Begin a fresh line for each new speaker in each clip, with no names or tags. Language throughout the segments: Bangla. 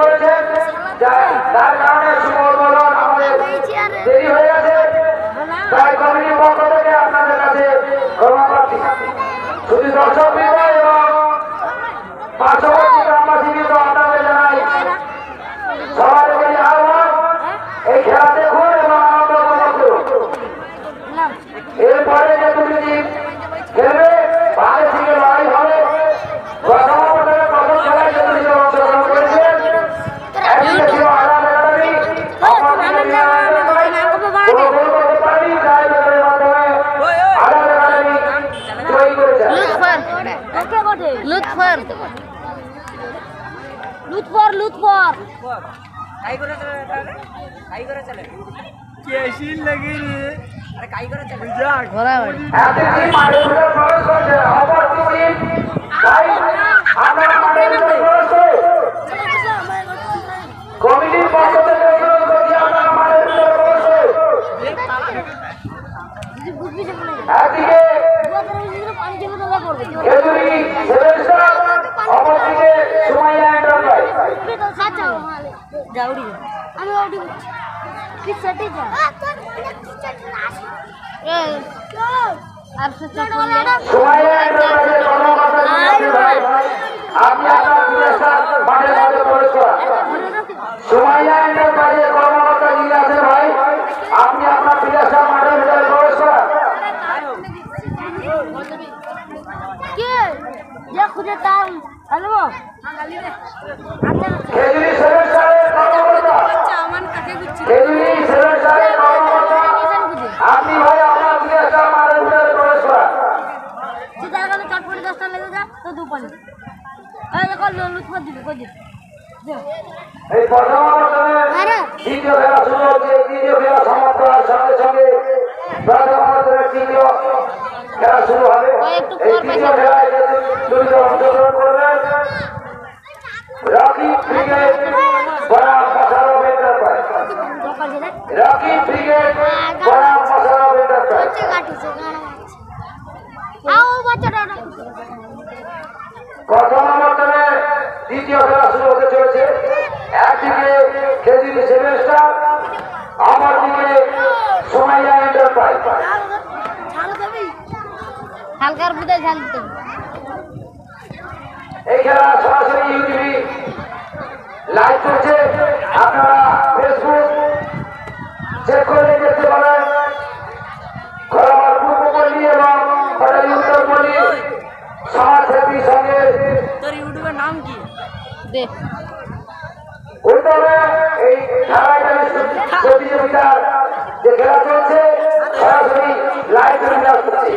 করেছেন। যার কারণে সুমন আমাদের দেরি হয়ে গেছে তাই কমিটির পক্ষ থেকে আপনাদের কাছে ক্ষমা প্রার্থী শুধু দর্শক এবং পার্শ্ববর্তী গ্রামবাসীকে আপনাদের জানাই সবাই বলি আহ্বান এই খেলা দেখুন এবং আনন্দ উপভোগ করুন এরপরে যে দুটি টিম খেলবে ভাগে থেকে লড়াই হবে প্রথম অবস্থায় প্রথম খেলায় যে দুটি দল অংশগ্রহণ করেছেন একদিকে ছিল আরাম একাডেমি অপরদিকে ছিল আরাম একাডেমি। কোনো গোল করতে পারেনি, তাই দলের মাধ্যমে আরাম একাডেমি জয়ী করেছেন।
লুৎফর লুৎফর লুৎফর
কাই করে চলে তাহলে কাই করে চলে
কেশিন লাগি রে
আরে কাই করে চলে
যাক
ঘোরা বাড়ি
একটি টিম মাঠের ভিতরে প্রবেশ করছে, অপর টিম তাই আমরা মাঠের ভিতরে প্রবেশ করি। কমিটির পক্ষ থেকে অনুরোধ করছি প্রবেশ করুন। একদিকে খেজুরি স্টার, অপরদিকে সুমাইয়া এন্টারপ্রাইজ।
আমি ওটি কি সেটি যা
আর সে চোখ করলে
সুমাইয়া এন্টারপ্রাইজের কর্মকর্তা যিনি আছেন ভাই, আপনি আপনার বিদেশটা মাঠের মধ্যে প্রবেশ করান। সুমাইয়া এন্টারপ্রাইজের কর্মকর্তা যিনি আছেন ভাই, আপনি আপনার বিদেশটা মাঠের ভিতরে প্রবেশ করান।
কে? যে খুঁজে তাম হ্যালো
খেজুরি স্টারের কর্মকর্তা খেজুরি সেভেন স্টারের কর্মকর্তা আপনি ভাই আপনার বিদেশটা মাঠের ভিতরে প্রবেশ করান।
সিধার কাছে চটপটি দশটা লেগে যা তো দু পানি এই দেখো লুৎফর দিবে কই দিবে
এই প্রথম দ্বিতীয় খেলা শুরু হচ্ছে তৃতীয় খেলা সমাপ্ত হওয়ার সঙ্গে সঙ্গে প্রথম তৃতীয় খেলা শুরু হবে। এই তৃতীয় খেলায় যে অংশগ্রহণ করবেন রকি ব্রিগেড বনাম প্রথম অবস্থানে দ্বিতীয় খেলা শুরু হতে চলেছে। একদিকে খেজুরি সেভেন স্টার অপরদিকে সোমাইয়া এন্টারপ্রাইজ।
হালকার বুদে ঝাল দিতে
এই খেলা সরাসরি ইউটিভি লাইভ চলছে আপনারা চেক করে দেখতে পারেন খরাবার পূর্বপল্লী এবং খরালি উত্তরপল্লী সমাজসেবী সঙ্গে
তোর ইউটিউবের নাম কি?
দে।
উত্তরে এই খেলায় প্রতিযোগিতার যে খেলা চলছে সরাসরি লাইভ টেলিকাস্ট হচ্ছে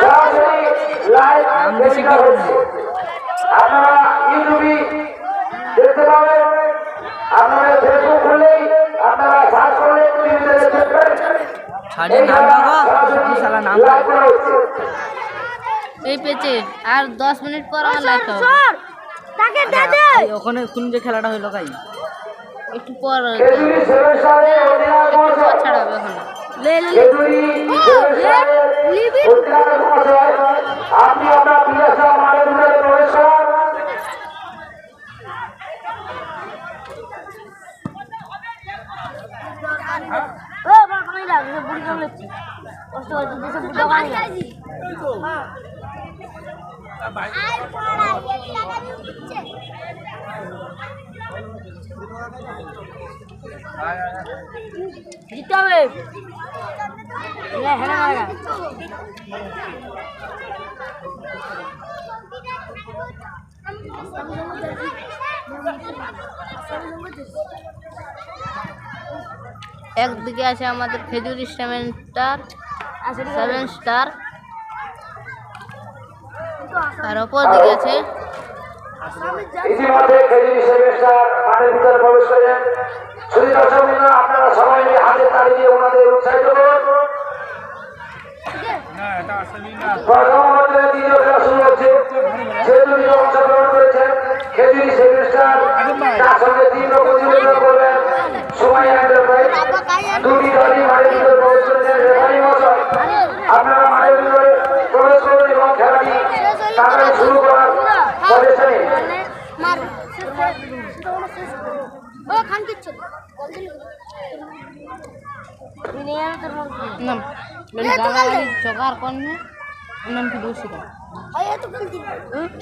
সরাসরি লাইভ টেলিকাস্ট হচ্ছে। আপনারা ইউটিউবে দেখতে পাবেন আপনারা ফেসবুক খুললেই আপনারা
ছাড়িয়ে নাম শালা নাম
এই পেছে আর দশ মিনিট পর আমার লাইট
তাকে দে দে।
ওখানে কোন যে খেলাটা হইল কাই
একটু পর ছাড়াবে
লে লে
আপনি আপনার বিদেশা মাঠের ভিতরে প্রবেশ করান
ও লাগে বুড়ি কমলে কষ্ট হচ্ছে দেশে বুড়ি দিচ্ছে
জিতে হবে। একদিকে আছে আমাদের Khejuri seven star seven star আর অপর দিকে আছে
ইতিমধ্যে খেজুরি সেভেন স্টার মাঠের ভিতরে প্রবেশ করেছেন দর্শক আপনারা সবাই মিলে হাতে তালি দিয়ে ওনাদের উৎসাহিত করুন। প্রথম আমাদের দ্বিতীয় খেলা শুরু হচ্ছে। যে অংশগ্রহণ করেছেন খেজুরি সেভেন স্টার তার সঙ্গে
দুটি দলই মাঠের ভিতরে প্রবেশ করেছেন রেফারি
মশাই আপনারা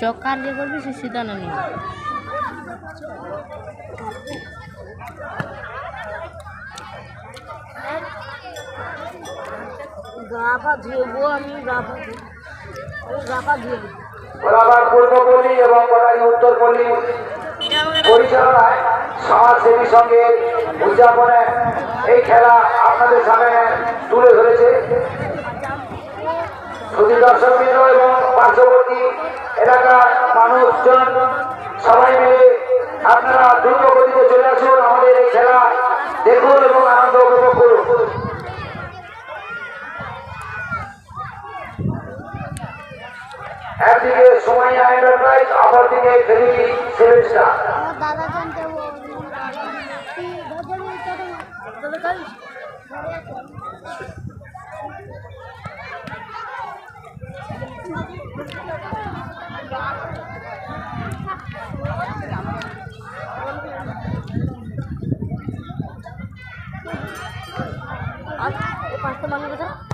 চকার যে করবে সে সীতা না
পূর্বপল্লী এবং গোটারি উত্তরপল্লী পরিচালনায় সমাজসেবী সঙ্গে উদযাপনে এই খেলা আপনাদের সামনে তুলে ধরেছে। শুধু দর্শকবৃন্দ এবং পার্শ্ববর্তী এলাকার মানুষজন, সবাই মিলে আপনারা দ্রুত গতিতে চলে আসুন আমাদের এই খেলা। দেখুন এবং একদিকে সোমাইয়া এন্টারপ্রাইজ অপরদিকে ফেরিকি সেভেন স্টার
আমার দাদা জানতে ও চলে যাই আর এই পাঁচটা মানুষ আছে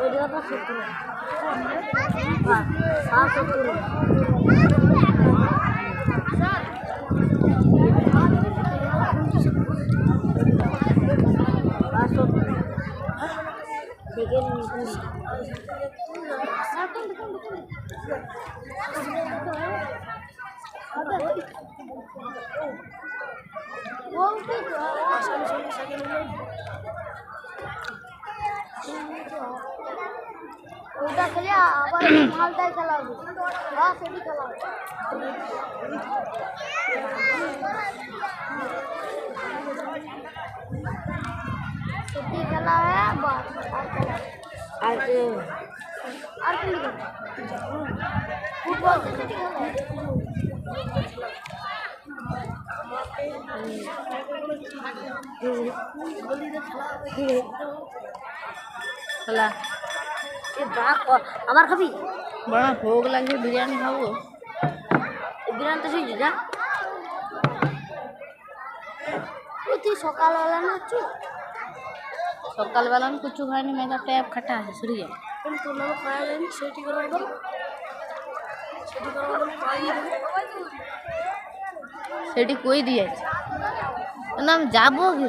ওই জায়গাটা সত্তর। হ্যাঁ হ্যাঁ সত্তর। ওটা খেলে আবার মালটাই খেলা হবে হ্যাঁ সেটি খেলা হবে সেটি খেলা হয় বাস আর খেলা আর আর কি লিখে ফুটবল সেটি খেলা হয়
খেলা
আমার খাবি?
বড় ভোগ লাগবে বিরিয়ানি খাব।
বিরিয়ানি তো সেই যা তুই সকালবেলা নাচু
সকালবেলা আমি কিছু খাইনি মেঘা ট্যাপ খাটা আছে সরিয়ে
কিন্তু তোর নামে খাওয়া যায়নি সেটি করে সেটি করে
সেটি কই দিয়েছে? না আমি যাব কি?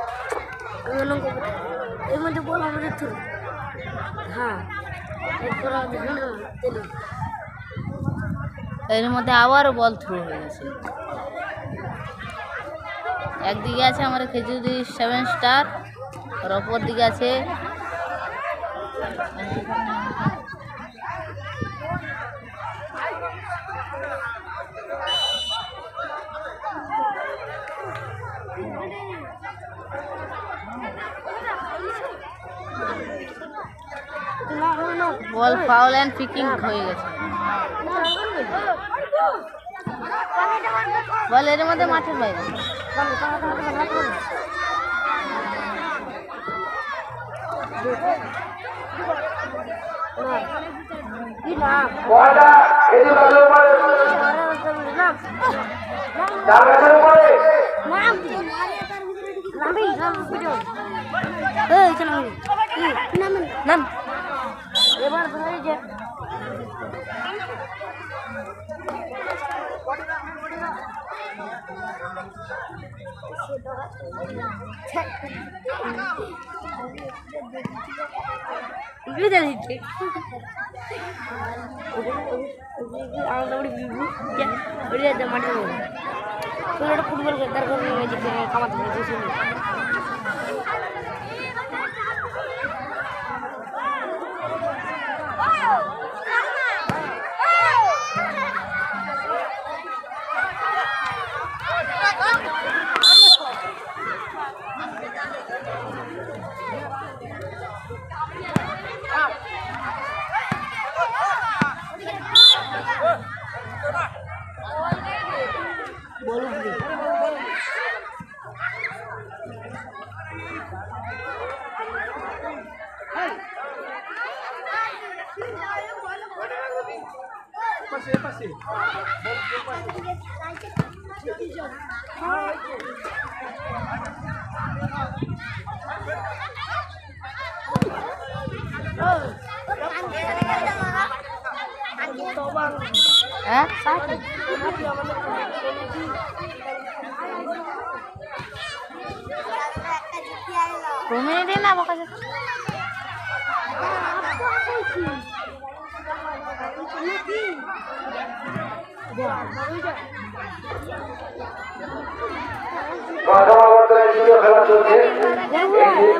এর মধ্যে আবারও বল থ্রু হয়ে গেছে। একদিকে আছে আমার খেজুরি সেভেন স্টার আর অপর দিকে আছে বল ফাউল অ্যান্ড পিকিং হয়ে গেছে বল এর মধ্যে মাঠের বাইরে
নাম এবার ধরে যে। ফুটবল খেলে তার কারণে ম্যাজিক কামাতে গেছে শুনে
হ্যাঁ কমিয়ে না আমার কাছে
প্রথম অবর্তনে দ্বিতীয় খেলা চলছে।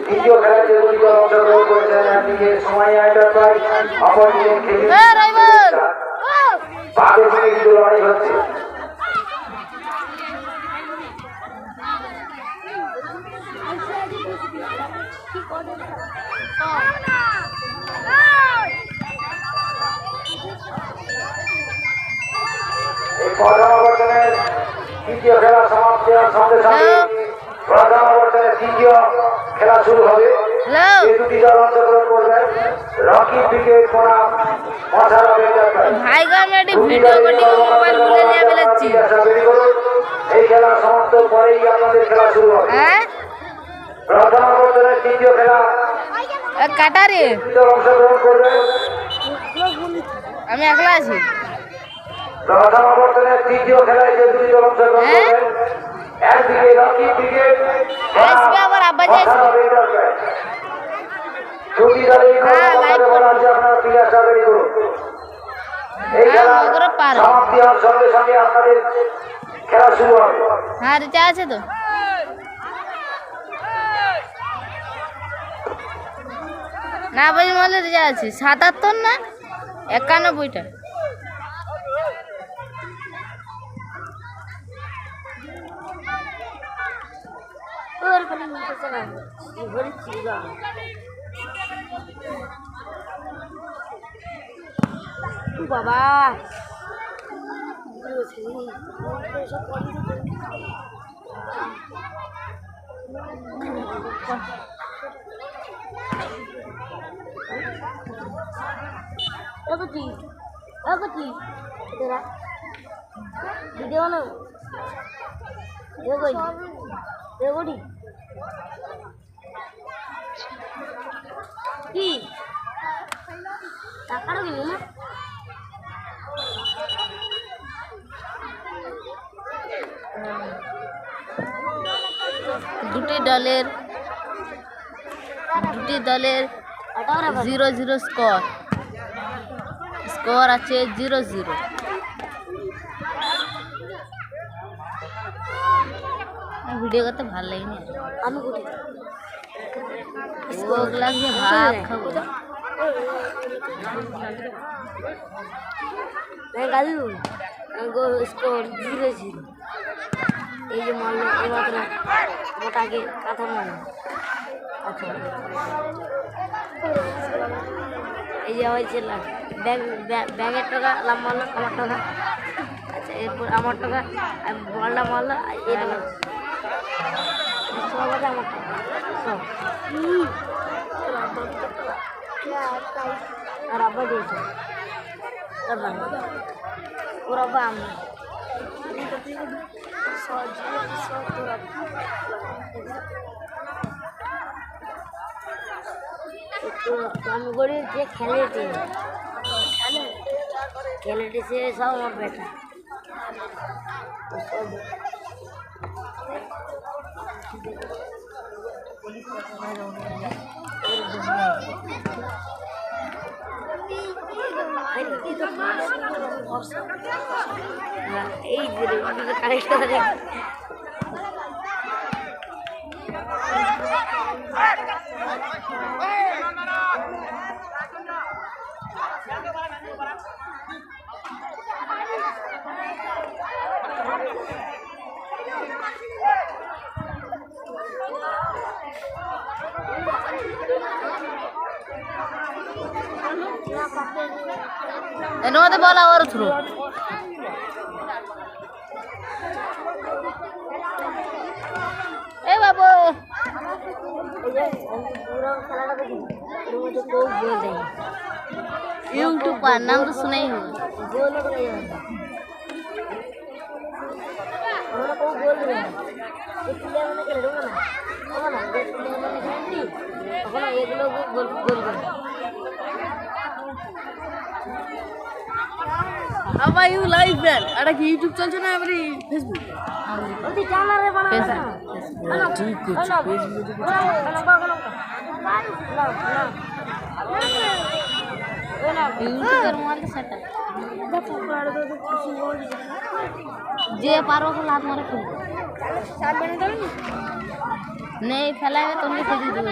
দ্বিতীয় খেলায় যে দুটি করেছেন একদিকে সময় এন্টারপ্রাইজ অপরদিকে খেলি লড়াই হচ্ছে। এই প্রথম অবর্তনের দ্বিতীয় খেলা সমাপ্তি হওয়ার সঙ্গে সঙ্গে প্রথম অবর্তনের তৃতীয় খেলা শুরু হবে। এই দুটি দল অংশগ্রহণ করবে। রকি ক্রিকেট বনাম মশালা
ভাই গো ভিডিও করছি মোবাইল ভুলে নিয়ে ফেলেছি
এই খেলা সমাপ্ত পরেই আপনাদের খেলা শুরু হবে।
হ্যাঁ?
প্রথম তৃতীয় খেলা।
কাটারে।
অংশগ্রহণ করবে।
আমি একলা আছি।
প্রথম অবস্থানের তৃতীয় খেলায় যে দুটি দল অংশগ্রহণ
হ্যাঁ?
একদিকে রকি ক্রিকেট। দুটি দল
হ্যাঁ,
আপনারা করুন। এই
হ্যাঁ,
খেলা সমাপ্তি হওয়ার সঙ্গে সঙ্গে আপনাদের খেলা শুরু হবে।
হ্যাঁ রিচা আছে তো? না ভাই মলে রিচা আছে। সাতাত্তর না? একানব্বইটা।
ওর কোনো নিতেছে না ঘড়ি চিরা বাবা এগোটি কি? টাকাটা কিনো না?
দুটি দলের দুটি দলের জিরো জিরো স্কোর স্কোর আছে জিরো জিরো ভিডিও করতে ভালো লাগেনি।
আমি উঠি
ভোগ লাগছে ভাত খাব।
হ্যাঁ, গালু ঘুরেছি। এই যে মারলো এই মাত্র ওটাকে কাঁথা আচ্ছা। এই যে আমার ছেলে ব্যাগের টাকা লাভ মারলো আমার টাকা। আচ্ছা এরপর আমার টাকা বলটা মারলো এই টাকা। সব আছে আমার টাকা সব আর আব্বা দিয়েছে ওর বাবা ওর আব্বা আমি একটু আমি করি যে এই যে রে,
বলা ওর থ্রু। এ বাবু।
দেয়
ইউটিউবার নাম তো শুনেই হবে।
গোল করে
আবার ইউ লাইভ ব্যান এটা কি ইউটিউব চলছে না এবারে ফেসবুক
ওই চ্যানেলে বানাবে না
ঠিক আছে ফেসবুকে
ইউটিউবের মারকে সেটা যে পারো তো লাভ মারে নেই ফেলাবে তুমি ফেলে দেবে।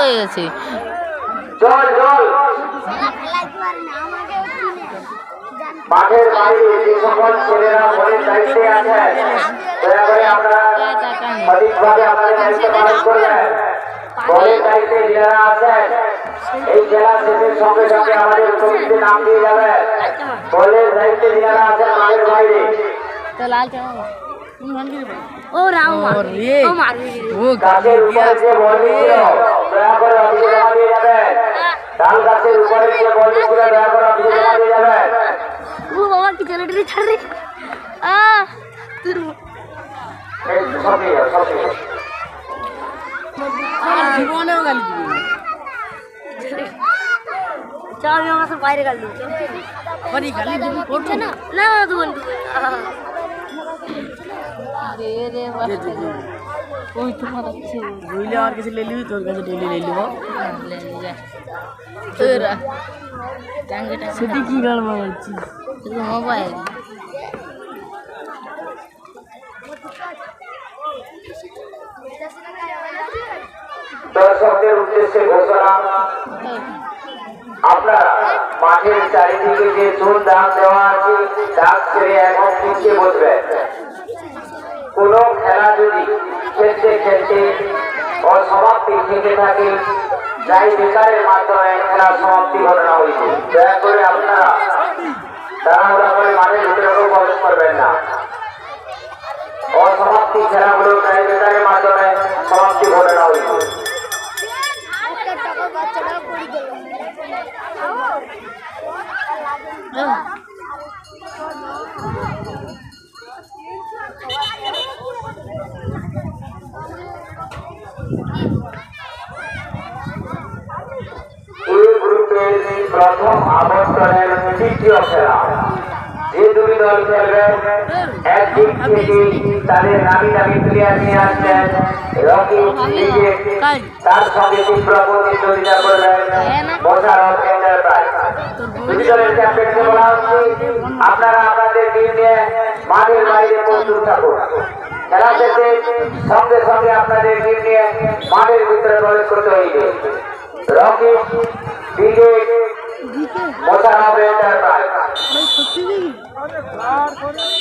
হয়ে গেছে।
মাঠের বাইরে যে সকল এই জেলা শেষের সঙ্গে সঙ্গে আমাদের কমিটিতে নাম দিয়ে যাবেন ঘরের দায়িত্বে যারা আছেন মাঠের বাইরে।
ও রাম ও মারবি
ও
গাছের উপরে যে বল করে অফিসে জমা দিয়ে যাবেন তাল গাছের উপরে যে বল ছিল দয়া করে অফিসে জমা দিয়ে যাবেন
ও বাবা কি চলে রে আ তুই
এই সবই সবই
আর জীবনেও গালি দিবি
চল আমার সাথে বাইরে গেল
বাড়ি গালি দিবি করছে না
ওই তো পাচ্ছি
বুঝলে আর কিছু লে নিবি তোর কাছে ডেলি লে
নিব তোরা। টাঙ্গেটা
সেটি কি গান বাজাচ্ছিস?
শুধু মোবাইল।
দর্শকদের উদ্দেশ্যে ঘোষণা আপনারা মাঠের চারিদিকে যে চুল দাম দেওয়া আছে দাগ ছেড়ে এখন পিছিয়ে বসবেন। কোন খেলা যদি খেলতে খেলতে অসমাপ্তি থেকে থাকে। যাই বেকারের মাধ্যমে খেলা সমাপ্তি ঘটনা হয়েছে। দয়া করে আপনারা তাড়াহুড়া করে মাঠের ভিতরে কেউ প্রবেশ করবেন না। অসমাপ্তি খেলাগুলো যাই বেকারের মাধ্যমে সমাপ্তি ঘটনা হয়েছে। এই প্রথম আবর্তনের তৃতীয় খেলা। যে দুই দল খেলবে একদিক থেকে তাদের নামি দামি প্লেয়ার নিয়ে আসছেন রকি তার সঙ্গে তীব্র প্রতিদ্বন্দ্বিতা করবেন মোশারফ এন্টারপ্রাইজ। আপনারা আপনাদের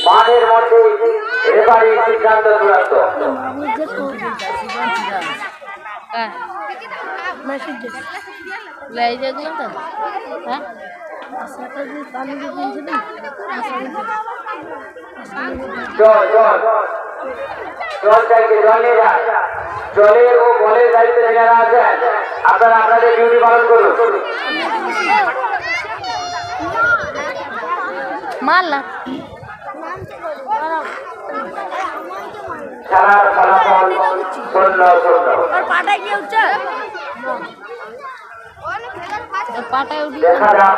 মাঠের মধ্যে রেফারি সিদ্ধান্ত চূড়ান্ত।
মেসেজ লাই যেগুলো তো। হ্যাঁ?
জল জল জল চাইছে জল জলের ও বলের দায়িত্বে যারা আছেন আপনারা আপনাদের ডিউটি পালন করুন
মারলা
খেলার ফলাফল শূন্য শূন্য দেখা যাক।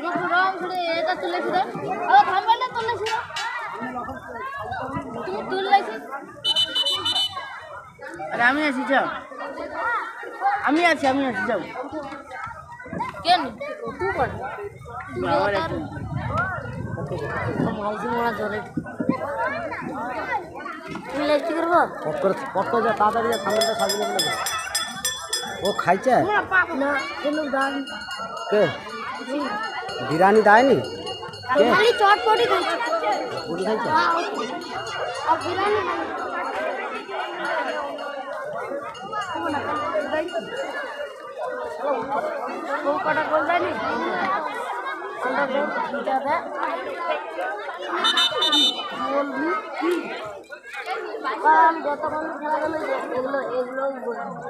একটু রং এটা আবার তুমি তুললেছি
আরে আমি আছি যাও। আমি আছি আমি আছি যাও।
কেন? তুই
মোড়া তুমি লেখতে করব?
করে পট যা তাড়াতাড়ি যা সামনেটা সাজিয়ে নেবে ও খাইছে
না কোনো গান
কে বিরিয়ানি দেয়নি কে
খালি চটপটি খাইছে
পুরি খাইছে
আর বিরিয়ানি কটা গোল দেয়নি আমরা দুটা দেয় বলবি কি কারণ যতক্ষণ খেলা গেল এগুলো এগুলোই বলবি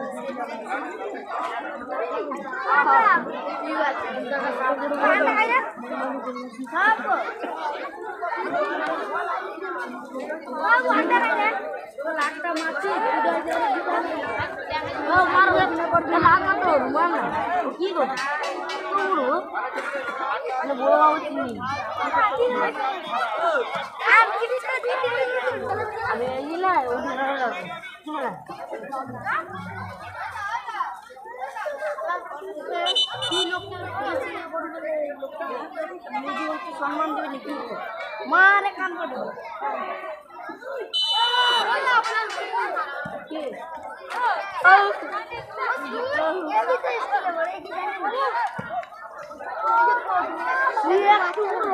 লাখটা মারছি মারবে লাখ না তো মার না কি করবি মানে বড় বাবু চিনি আমি এই না ওই ধরে রাখব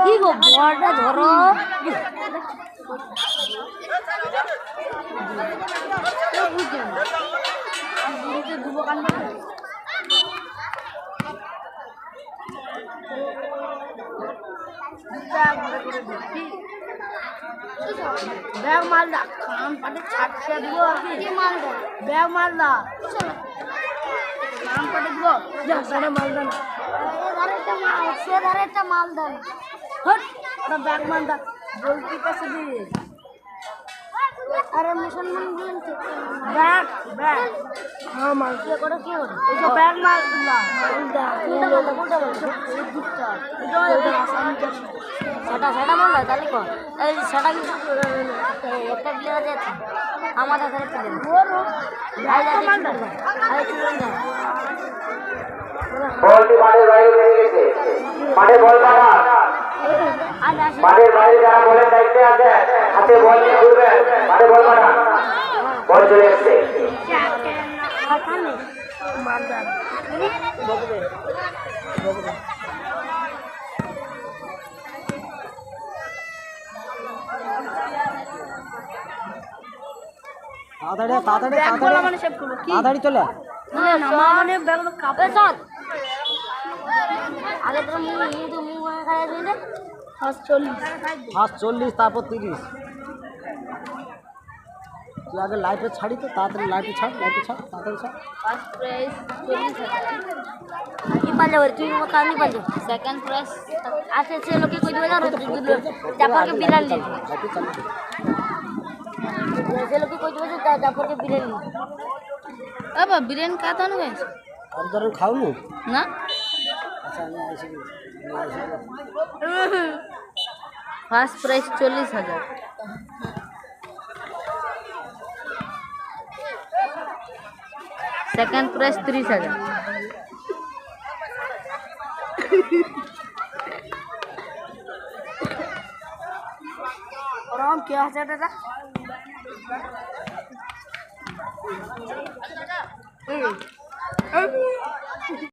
কি গো বড়টা ধরো। ব্যাগ মালদা খান পাটে ছাড়ছে দিব মালদা ব্যাগ মালদা খান পাটে দিব। সাড়ে মালদা না। একটা মালদা ব্যাগ মালদা বলতে দিয়ে আরে মুসলমান বলেন ব্যাগ ব্যাগ। হ্যাঁ মাল। কে করে কি হবে এই যে ব্যাগ মালদা কোনটা মালদা কোনটা মালদা এই দুধটা এটা এটা আসামি সেটা সেটা মালদা তাহলে কো এই সেটা কিন্তু একটা প্লেয়ার আছে আমাদের ঘরে প্লেয়ার ভাই যাচ্ছে আরে চলুন না
বলটি মাঠের বাইরে গেছে। মাঠে বল পাঠা মাঠের বাইরে যারা বলের দায়িত্বে আছে হাতে বল নিয়ে ঘুরবেন মাঠে বল পাঠা বল চলে এসছে।
তাড়াতাড়ি তাড়াতাড়ি তাড়াতাড়ি। তাড়াতাড়ি চলে আয়।
মানে ব্যাগ কাপে সব আগে তো মুখ মুখ তো মুখ খাইয়ে দিলে ফার্স্ট চল্লিশ।
ফার্স্ট চল্লিশ তারপর তিরিশ। তুই আগে লাইফে ছাড়ি তো তাড়াতাড়ি লাইফে ছাড় লাইফে ছাড় তাড়াতাড়ি ছাড়।
ফার্স্ট প্রাইজ চল্লিশ হাজার।
কি পারলে ওর তুই কানি পারলে?
সেকেন্ড প্রাইজ
আচ্ছা সে লোকে কই দিবে না জাফরকে বিড়াল দিবে। সে লোকে কই দিবে জাফরকে বিড়াল দিবে
বাবা বিরিয়ানি কাতানো গেছে
আর ধরেন খাওনি?
না
আচ্ছা আমি আইসি আমি আইসি
ফার্স্ট প্রাইজ চল্লিশ হাজার। সেকেন্ড প্রাইজ তিরিশ হাজার।
ওরকম কে আছে দাদা?